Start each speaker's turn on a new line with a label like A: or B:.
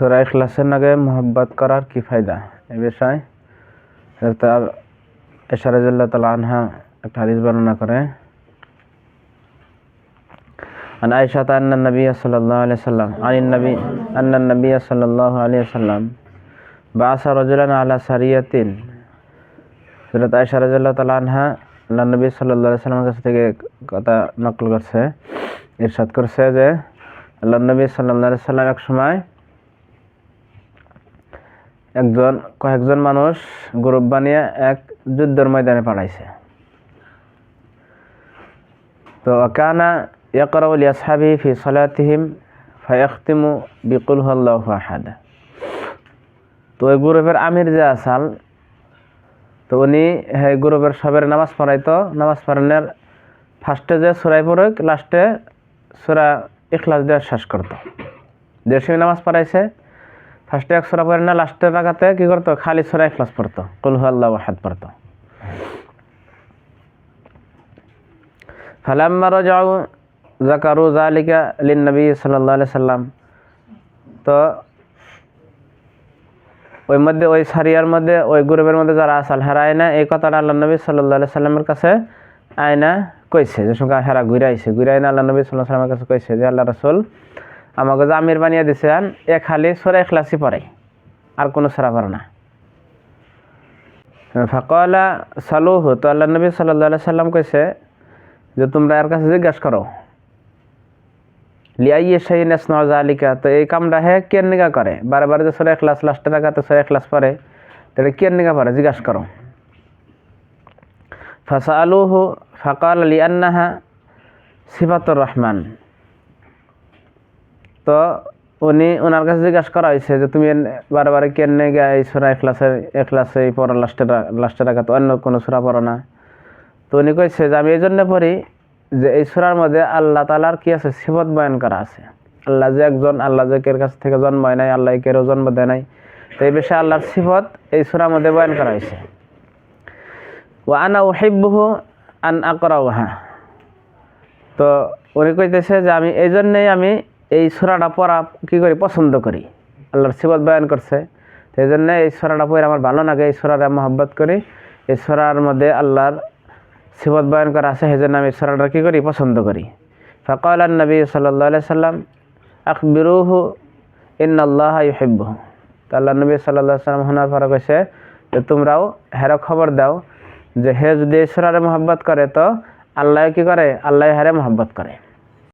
A: সুরা ইখলাসের নাগে মোহব্বত করার কি ফায়দা এ বিষয়ে তার এশারাজুল্লাহ তালা আনহা একটা হাদিস বর্ণনা করে عن عائشة أن النبي صلى الله عليه وسلم عن النبي أن النبي صلى الله عليه وسلم بعث رجلا على سرية হযরত আয়েশা রাদিয়াল্লাহু তাআলা আনহা আল্লাহ নবী সাল্লাল্লাহু আলাইহি সাল্লামের কাছ থেকে কথা নকল করছে ইরশাদ করছে যে আল্লাহ নবী সাল্লাল্লাহু আলাইহি সাল্লাম এক সময় একজন, কয়েকজন মানুষ গ্রুপ বানিয়ে এক যুদ্ধের ময়দানে পাঠাইছে তো কানা ইয়াকরাউ লিআসহাবিহি ফি সালাতিহিম ফায়াখতিমু বিকুল হুয়াল্লাহু আহাদ। তো ওই গ্রুপের আমির যে আসাল, তো উনি হ্যাঁ গ্রুপের সবের নামাজ পড়াইতো। নামাজ পড়ানোর ফার্স্টে যে সুরাই পড়ুক, লাস্টে সুরা ইখলাস দেওয়ার শেষ করতো। দেড়শো নামাজ পড়াইছে। ফার্স্টে এক সুরা পড়ে না লাস্টের রাখাতে কী করতো? খালি সুরা ইখলাস পড়তো। কুলহু আল্লাহ হাত পড়তো। ফালাম্মা রাজাউ জাকারু জালিকা লিন নবী সাল্লাল্লাহু আলাইহি সাল্লাম। তো ওই মধ্যে, ওই সারিয়ার মধ্যে, ওই গ্রুপের মধ্যে যারা আসাল হেরা আয়না এই কথাটা আল্লাহ নবী সাল্লাহ সাল্লামের কাছে আয়না কইছে, যে সঙ্গে হেরা ঘুরে আইছে ঘুরে আইনা আল্লাহ নবী সাল্লাহ সাল্লামের কাছে কইছে যে আল্লাহ রসুল আমাকে যে আমির বানিয়ে দিছে, আন, এ খালি সোরা এখলাসি পড়ে আর কোনো সোরা পড়ে না। ফাকলা সালুহু, তো আল্লাহ নবী সাল্লাহ সাল্লাম কইছে যে, তোমরা এর কাছে জিজ্ঞাসা করো লিয়াইয়ে সেই নেসনওয়াজ আলিকা তো এই কামটা হে কেন নিগা করে? বারে বারে যে সোরে ক্লাস লাস্টে টাকাতে সোরে ক্লাস পরে তাহলে কেন নিগা পারে জিজ্ঞাসা করো। ফাসা আলুহু ফাকাল আলী আন্নাহা সিফাতুর রহমান তো উনি ওনার কাছে জিজ্ঞাসা করা হয়েছে যে, তুমি বারে কেন নিগা এই সোরা এখলাসের এখলাসে এই পড়া লাস্টে লাস্টে টাকা তো অন্য কোনো সোরা পড়ো না? তো উনি কইছে যে, আমি এই জন্য পড়ি যে, এই সুরার মধ্যে আল্লাহ তালার কি আছে? সিফত বয়ান করা আছে। আল্লাহ যে একজন, আল্লাহ যে কের কাছ থেকে জন্ম নাই, আল্লাহ কেরও জন্ম দেয় নাই। তো এই বিষয়ে আল্লাহর সিফত এই সুরার মধ্যে বয়ান করা হয়েছে। ও আনা ওহিবহু আন আকরাউহা। তো উনি কইতেছে যে, আমি, এই জন্যেই আমি এই সুরাটা পড়া কী করি? পছন্দ করি। আল্লাহর সিফত বয়ান করছে। এই জন্য এই সুরাটা পড়ে আমার ভালো লাগে, এই সুরাটা মহব্বত করি। এই সুরার মধ্যে আল্লাহর সিবত বয়ান করা আছে সেজন্য আমি সরাটা কী করি? পছন্দ করি। ফকাল নবী সাল্লাহ সাল্লাম, আকবিরুহু ইন আল্লাহ ইহেব্বহু তো আল্লাহ নবী সাল্লাহ সাল্লাম শোনার পরে কৈছে যে, তোমরাও হেরো খবর দাও যে, হে যদি ঈশ্বরের মহব্বত করে, তো আল্লাহ কি করে? আল্লাহ হেরে মহব্বত করে।